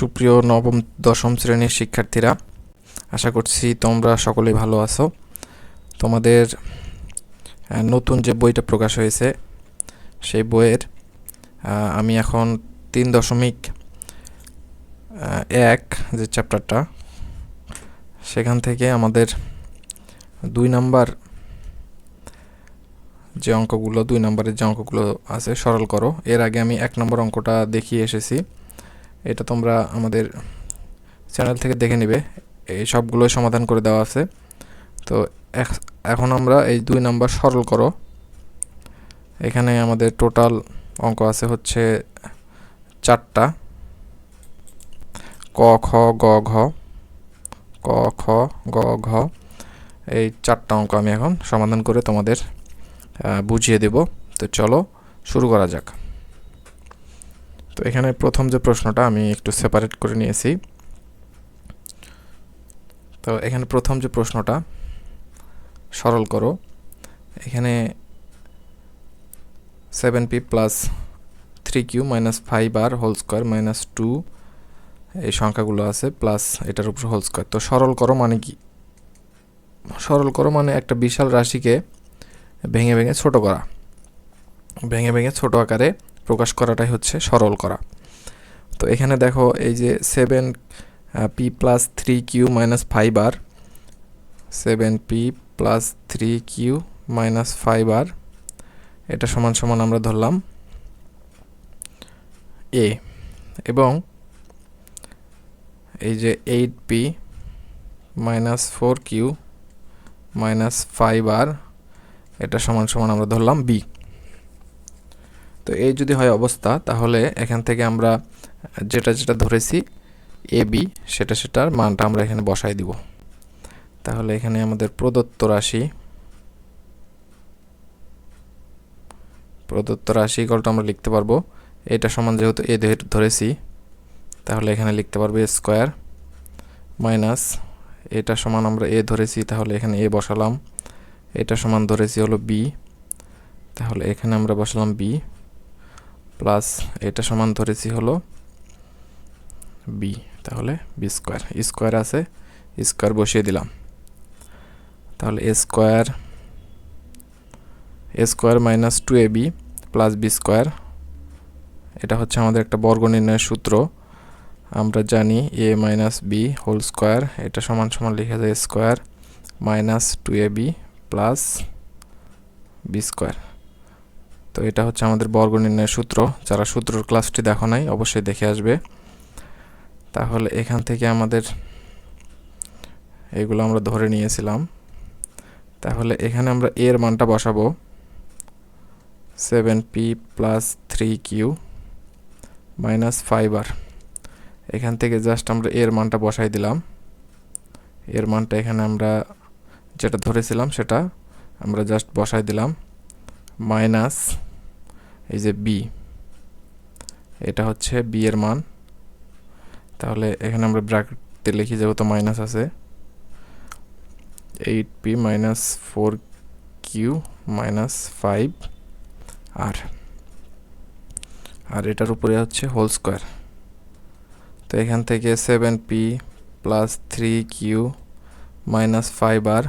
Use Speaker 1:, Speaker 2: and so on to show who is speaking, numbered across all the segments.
Speaker 1: সুপ্রিয় নবম, দশম শ্রেণির শিক্ষার্থীরা, আশা করছি তোমরা সকলেই ভালো আছো। তোমাদের নতুন যে বইটা প্রকাশ হয়েছে, সেই বইয়ের আমি এখন তিন দশমিক এক যে চ্যাপ্টারটা, সেখান থেকে আমাদের দুই নাম্বার যে অঙ্কগুলো, দুই নম্বরের যে অঙ্কগুলো আছে, সরল করো। এর আগে আমি এক নম্বর অঙ্কটা দেখিয়ে এসেছি। এটা তোমরা আমাদের চ্যানেল থেকে দেখে নেবে। এই সবগুলো সমাধান করে দেওয়া আছে। তো এখ- এখন আমরা এই দুই নাম্বার সরল করো। এখানে আমাদের টোটাল অঙ্ক আছে হচ্ছে চারটা। ক, খ, গ, ঘ। ক, খ, গ, ঘ। এই চারটা অঙ্ক আমি এখন সমাধান করে তোমাদের বুঝিয়ে দেব। তো চলো শুরু করা যাক। তো এখানে প্রথম যে প্রশ্নটা আমি একটু সেপারেট করে নিয়েছি। তো এখানে প্রথম যে প্রশ্নটা, সরল করো। এখানে seven p plus three q minus five r whole square minus two এই সংখ্যাগুলো আছে প্লাস এটার উপর হোল স্কোয়ার তো সরল করো মানে কি? সরল করো মানে একটা বিশাল রাশিকে ভেঙে ভেঙে ছোট করা। ভেঙে ভেঙে ছোট আকারে প্রকাশ করাটাই হচ্ছে সরল করা। তো এখানে দেখো এই যে seven p plus three q minus five r seven p plus three q minus five r এটা সমান সমান আমরা ধরলাম এ এবং এই যে eight p minus four q minus five r এটা সমান সমান আমরা ধরলাম বি তো এই যদি হয় অবস্থা, তাহলে এখান থেকে আমরা যেটা যেটা ধরেছি, এ, বি, সেটা সেটার মানটা আমরা এখানে বসাই দিব। তাহলে এখানে আমাদের প্রদত্ত রাশি প্রদত্ত রাশি গলটা আমরা লিখতে পারব। এটা সমান যেহেতু এ ধরেছি, তাহলে এখানে লিখতে পারব স্কোয়ার মাইনাস এটা সমান আমরা এ ধরেছি, তাহলে এখানে এ বসালাম। এটা সমান ধরেছি হলো বি, তাহলে এখানে আমরা বসালাম বি। প্লাস এটা সমান ধরেছি হলো বি তাহলে বি স্কোয়ার স্কোয়ার আছে স্কোয়ার বসিয়ে দিলাম। তাহলে a square a square minus two a b plus b square এটা হচ্ছে আমাদের একটা বর্গ নির্ণয়ের সূত্র। আমরা জানি a minus b whole square এটা সমান সমান লিখে যায় square minus two a b plus b square তো এটা হচ্ছে আমাদের বর্গ নির্ণয়ের সূত্র। যারা সূত্রর ক্লাসটি দেখো নাই, অবশ্যই দেখে আসবে। তাহলে এখান থেকে আমাদের এগুলো আমরা ধরে নিয়েছিলাম। তাহলে এখানে আমরা এর মানটা বসাবো। Seven p plus three q minus five r এখান থেকে জাস্ট আমরা এর মানটা বসাই দিলাম। এর মানটা এখানে আমরা যেটা ধরেছিলাম সেটা আমরা জাস্ট বসাই দিলাম। মাইনাস এই যে বি এটা হচ্ছে বি এর মান। তাহলে এখানে আমরা ব্র্যাকেটে লিখি যেহেতু মাইনাস আছে eight p minus four q minus five r আর এটার উপরে হচ্ছে হোল স্কোয়ার তো এখান থেকে seven p plus three q minus five r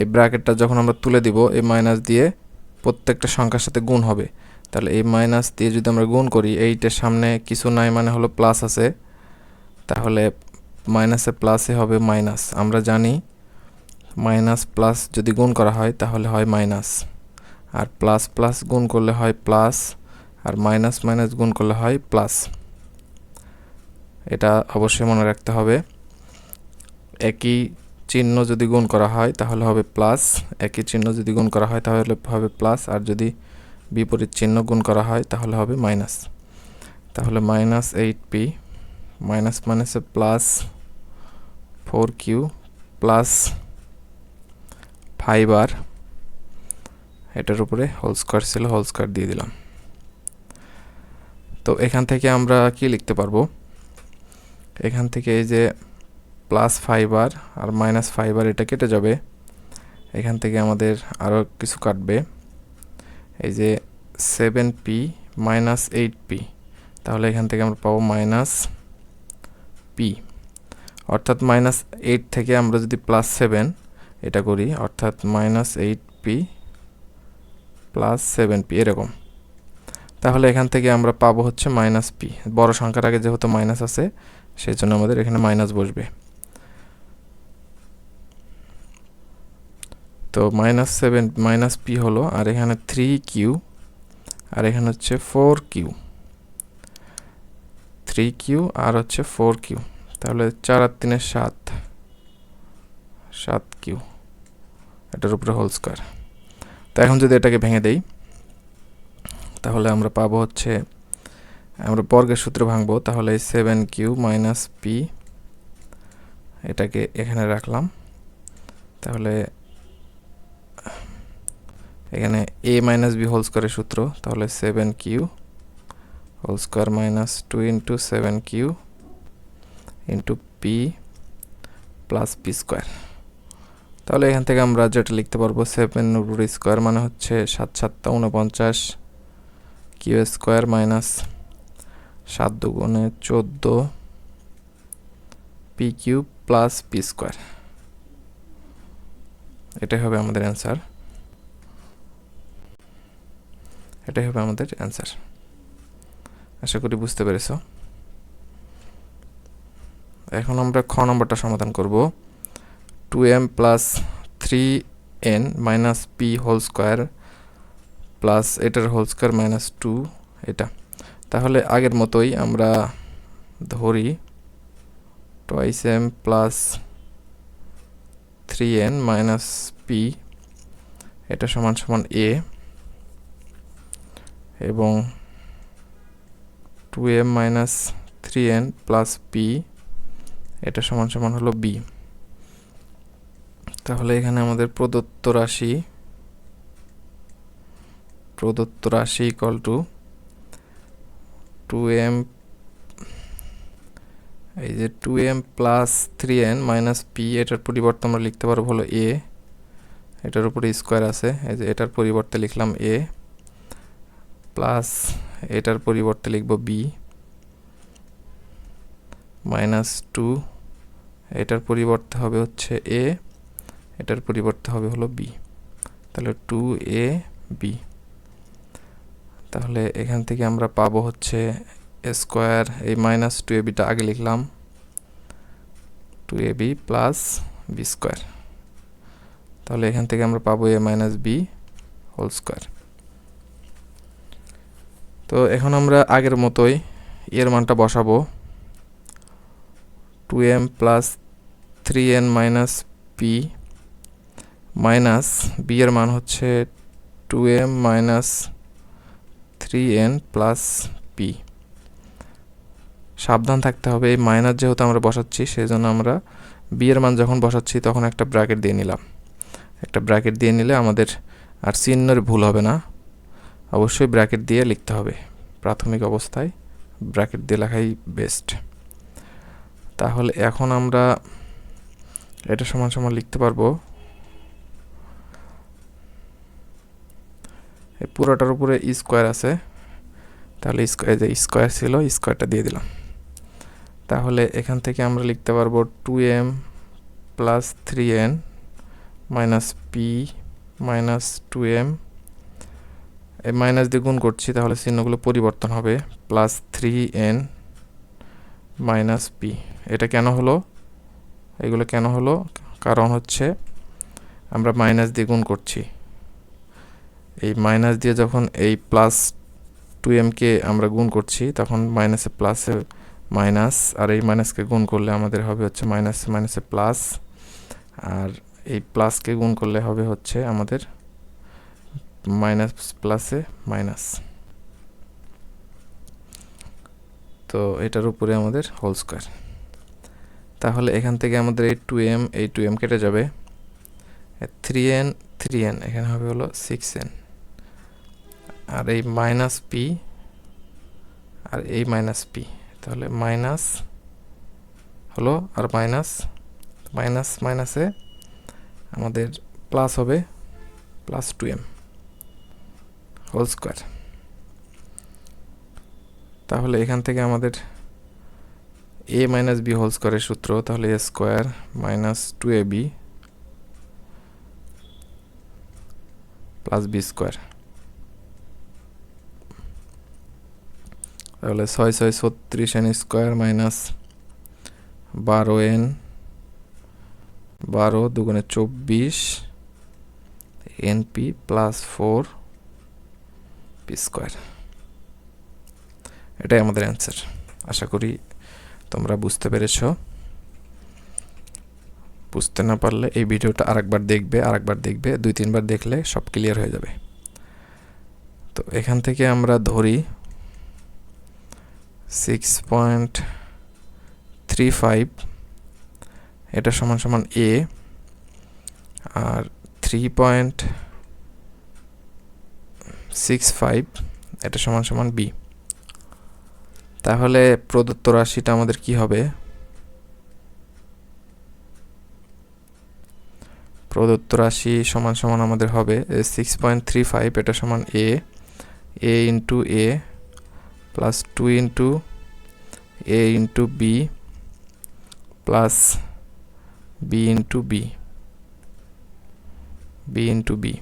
Speaker 1: এই ব্র্যাকেটটা যখন আমরা তুলে দিব, এই মাইনাস দিয়ে প্রত্যেকটা সংখ্যার সাথে গুণ হবে। তাহলে এই মাইনাস দিয়ে যদি আমরা গুণ করি, এইটার সামনে কিছু নাই মানে হলো প্লাস আছে। তাহলে মাইনাসে প্লাসে হবে মাইনাস আমরা জানি মাইনাস প্লাস যদি গুণ করা হয়, তাহলে হয় মাইনাস আর প্লাস প্লাস গুণ করলে হয় প্লাস আর মাইনাস মাইনাস গুণ করলে হয় প্লাস এটা অবশ্যই মনে রাখতে হবে। একই চিহ্ন যদি গুণ করা হয়, তাহলে হবে প্লাস একই চিহ্ন যদি গুণ করা হয়, তাহলে হবে প্লাস আর যদি বিপরীত চিহ্ন গুণ করা হয়, তাহলে হবে মাইনাস তাহলে মাইনাস এইট পি মাইনাস মাইনাসে plus four q plus five r এটার উপরে হোল স্কোয়ার ছিল হোল স্কোয়ার দিয়ে দিলাম। তো এখান থেকে আমরা কি লিখতে পারব? এখান থেকে এই যে plus five r minus five r এটা কেটে যাবে। এখান থেকে আমাদের আরও কিছু কাটবে। এই যে seven p minus eight p তাহলে এখান থেকে আমরা পাবো মাইনাস পি অর্থাৎ মাইনাস এইট থেকে আমরা যদি প্লাস সেভেন এটা করি, অর্থাৎ minus eight p plus seven p এরকম। তাহলে এখান থেকে আমরা পাবো হচ্ছে মাইনাস পি বড় সংখ্যার আগে যেহেতু মাইনাস আছে সেই জন্য আমাদের এখানে মাইনাস বসবে। তো মাইনাস সেভেন মাইনাস পি হলো, আর এখানে থ্রি কিউ আর এখানে হচ্ছে ফোর কিউ থ্রি কিউ আর হচ্ছে ফোর কিউ তাহলে চার আর তিনের সাত সাত কিউ এটার উপরে হোল স্কোয়ার তো এখন যদি এটাকে ভেঙে দেই, তাহলে আমরা পাবো হচ্ছে, আমরা বর্গের সূত্রে ভাঙবো, তাহলে সেভেন কিউ মাইনাস পি এটাকে এখানে রাখলাম। তাহলে এখানে এ মাইনাস বি হোল স্কোয়ারের সূত্র, তাহলে seven q whole square minus two into seven q into p plus p square তাহলে এখান থেকে আমরা যেটা লিখতে পারব সেভেন রুট স্কোয়ার মানে হচ্ছে সাত সাতটা উনপঞ্চাশ কিউ স্কোয়ার মাইনাস সাত দুগুণে চোদ্দ p q plus p square এটাই হবে আমাদের অ্যান্সার এটাই হবে আমাদের অ্যান্সার আশা করি বুঝতে পেরেছ। এখন আমরা খ নম্বরটা সমাধান করব। Two m plus three n minus p whole square plus এটার হোল স্কোয়ার মাইনাস টু এটা। তাহলে আগের মতোই আমরা ধরি twice m plus three n minus p এটা সমান সমান এ এবং two m minus three n plus p এটা সমান সমান হলো বি তাহলে এখানে আমাদের প্রদত্ত রাশি প্রদত্ত রাশি ইকল টু টু এম এই যে two m plus three n minus p এটার পরিবর্তে আমরা লিখতে পারব হলো এ এটার উপরে স্কোয়ার আছে, এই যে এটার পরিবর্তে লিখলাম এ প্লাস এটার পরিবর্তে লিখব বি মাইনাস টু এটার পরিবর্তে হবে হচ্ছে এ এটার পরিবর্তে হবে হলো বি তাহলে টু এ বি তাহলে এখান থেকে আমরা পাবো হচ্ছে স্কোয়ার এই মাইনাস টু এ বিটা আগে লিখলাম। Two a b plus b square তাহলে এখান থেকে আমরা পাবো a minus b whole square তো এখন আমরা আগের মতোই এর মানটা বসাবো। Two m plus three n minus p minus b এর মান হচ্ছে two m minus three n plus p সাবধান থাকতে হবে, এই মাইনাস যেহেতু আমরা বসাচ্ছি সেই জন্য আমরা বি এর মান যখন বসাচ্ছি, তখন একটা ব্র্যাকেট দিয়ে নিলাম। একটা ব্র্যাকেট দিয়ে নিলে আমাদের আর চিহ্নের ভুল হবে না। অবশ্যই ব্র্যাকেট দিয়ে লিখতে হবে। প্রাথমিক অবস্থায় ব্র্যাকেট দিয়ে লেখাই বেস্ট তাহলে এখন আমরা এটা সমান সমান লিখতে পারব। এই পুরোটার উপরে স্কোয়ার আছে। তাহলে স্কোয়ার যে স্কোয়ার ছিল স্কোয়ারটা দিয়ে দিলাম। তাহলে এখান থেকে আমরা লিখতে পারব two m plus three n minus p minus two m এই মাইনাস দিয়ে গুণ করছি, তাহলে চিহ্নগুলো পরিবর্তন হবে plus three n minus p এটা কেন হলো? এগুলো কেন হলো? কারণ হচ্ছে আমরা মাইনাস দিয়ে গুণ করছি। এই মাইনাস দিয়ে যখন এই প্লাস টু এমকে আমরা গুণ করছি, তখন মাইনাসে প্লাসে মাইনাস আর এই মাইনাসকে গুণ করলে আমাদের হবে হচ্ছে মাইনাস মাইনাসে প্লাস আর এই প্লাসকে গুণ করলে হবে হচ্ছে আমাদের মাইনাস প্লাসে মাইনাস তো এটার উপরে আমাদের হোল স্কোয়ার তাহলে এখান থেকে আমাদের এই টু এম এই টু এম কেটে যাবে। থ্রি এন থ্রি এন এখানে হবে হলো সিক্স এন আর এই মাইনাস পি আর এই মাইনাস পি তাহলে মাইনাস হলো, আর মাইনাস মাইনাস মাইনাসে আমাদের প্লাস হবে plus two m whole square তাহলে এখান থেকে আমাদের এ মাইনাস বি হোল স্কোয়ারের সূত্র, তাহলে a square minus two a b plus b square তাহলে ছয় ছয় ছত্রিশ এন স্কোয়ার মাইনাস বারো এন বারো দুগুণে চব্বিশ n p plus four p square এটাই আমাদের অ্যান্সার আশা করি তোমরা বুঝতে পেরেছ। বুঝতে না পারলে এই ভিডিওটা আরেকবার দেখবে আরেকবার দেখবে, দুই, তিনবার দেখলে সব ক্লিয়ার হয়ে যাবে। তো এখান থেকে আমরা ধরি সিক্স পয়েন্ট থ্রি ফাইভ এটা সমান সমান এ আর থ্রি পয়েন্ট সিক্স ফাইভ এটা সমান সমান বি তাহলে প্রদত্ত রাশিটা আমাদের কি হবে? প্রদত্ত রাশি সমান সমান আমাদের হবে সিক্স পয়েন্ট থ্রি ফাইভ এটা সমান a a into a plus two into a into b plus b into b b into b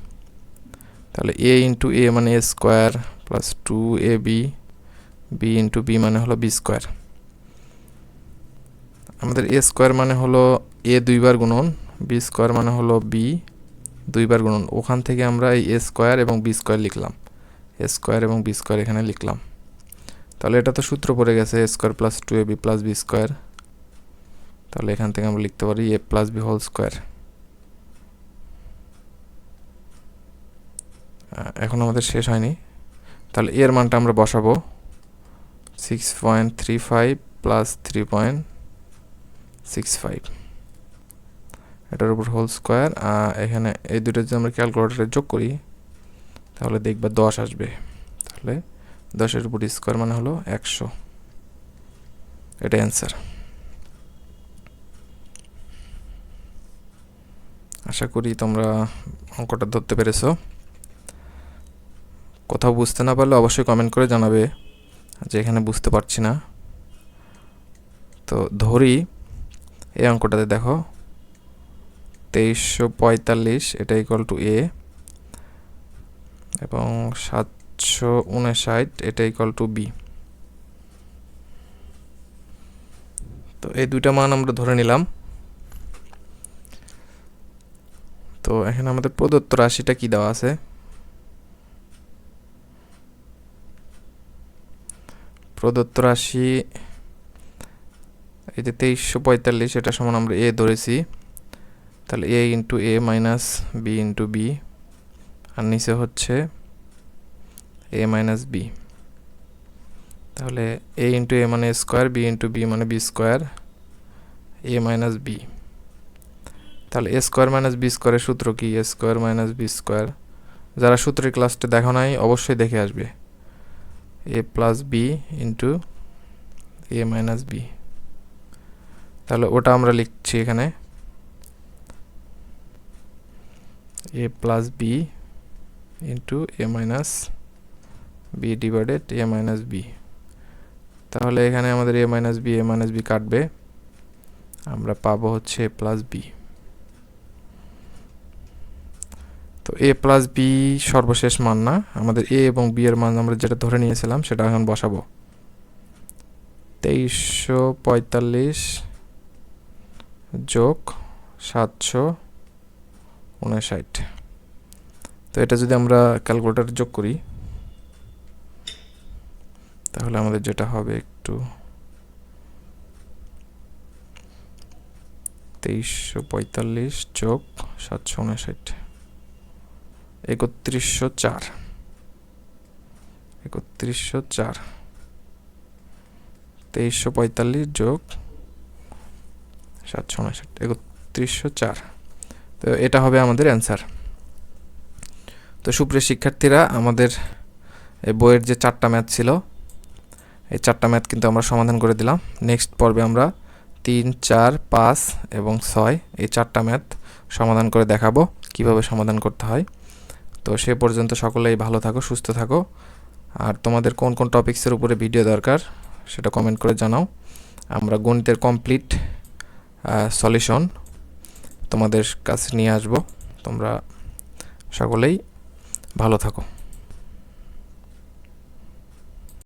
Speaker 1: তাহলে এ ইন্টু এ মানে a square plus two a b b into b মানে হলো B square আমাদের এ square মানে হলো এ দুইবার গুণন বি স্কোয়ার মানে হলো বি দুইবার গুণন। ওখান থেকে আমরা এই এ স্কোয়ার এবং বি স্কোয়ার লিখলাম। এ স্কোয়ার এবং বি স্কোয়ার এখানে লিখলাম। তাহলে এটা তো সূত্র পড়ে গেছে a square plus two a b plus b square তাহলে এখান থেকে আমরা লিখতে পারি a plus b whole square এখন আমাদের শেষ হয়নি। তাহলে এর মানটা আমরা বসাবো। Six point three five plus three point six five এটার উপর হোল স্কোয়ার এখানে এই দুটো যদি আমরা ক্যালকুলেটারে যোগ করি, তাহলে দেখবা দশ আসবে। তাহলে দশের উপর স্কোয়ার মানে হলো একশো। এটা অ্যান্সার আশা করি তোমরা অঙ্কটা ধরতে পেরেছ। কোথাও বুঝতে না পারলে অবশ্যই কমেন্ট করে জানাবে, যে এখানে বুঝতে পারছি না। তো ধরি এই অঙ্কটাতে দেখো, তেইশশো পঁয়তাল্লিশ এটা ইকুয়াল টু এ এবং সাতশো উনষাট এটা ইকুয়াল টু বি তো এই দুইটা মান আমরা ধরে নিলাম। তো এখানে আমাদের প্রদত্ত রাশিটা কি দেওয়া আছে? প্রদত্ত রাশি, এই যে তেইশশো পঁয়তাল্লিশ, এটা সমান আমরা এ ধরেছি। তাহলে a into a minus b into b আর নিচে হচ্ছে এ মাইনাস বি তাহলে এ ইন্টু এ মানে স্কোয়ার বি ইন্টু বি মানে b square a minus b তাহলে এ স্কোয়ার মাইনাস বি স্কোয়ারের সূত্র কি? A square minus b square যারা সূত্রের ক্লাসটা দেখো নাই, অবশ্যই দেখে আসবে। A plus b into a minus b তাহলে ওটা আমরা লিখছি এখানে। A plus b into a minus b divided a minus b তাহলে এখানে আমাদের a minus b a minus b কাটবে। আমরা পাবো হচ্ছে এ প্লাস বি তো এ প্লাস বি সর্বশেষ মান না। আমাদের এ এবং বি এর মান আমরা যেটা ধরে নিয়েছিলাম, সেটা এখন বসাবো। তেইশশো পঁয়তাল্লিশ যোগ সাতশো উনষাট। তো এটা যদি আমরা ক্যালকুলেটার যোগ করি, তাহলে আমাদের যেটা হবে একটু তেইশশো পঁয়তাল্লিশ যোগ সাতশো উনষাট। একত্রিশশো চার। একত্রিশশো চার। তেইশশো পঁয়তাল্লিশ যোগ সাতশো উনষাট একত্রিশশো চার। তো এটা হবে আমাদের অ্যান্সার। তো সুপ্রিয় শিক্ষার্থীরা, আমাদের এই বইয়ের যে চারটা ম্যাথ ছিল, এই চারটা ম্যাথ কিন্তু আমরা সমাধান করে দিলাম। নেক্সট পর্বে আমরা তিন, চার, পাঁচ এবং ছয় এই চারটা ম্যাথ সমাধান করে দেখাবো, কীভাবে সমাধান করতে হয়। তো সে পর্যন্ত সকলেই ভালো থাকো, সুস্থ থাকো। আর তোমাদের কোন কোন টপিক্সের উপরে ভিডিও দরকার সেটা কমেন্ট করে জানাও। আমরা গণিতের কমপ্লিট সলিউশন তোমাদের কাছে নিয়ে আসব। তোমরা সকলেই ভালো থাকো।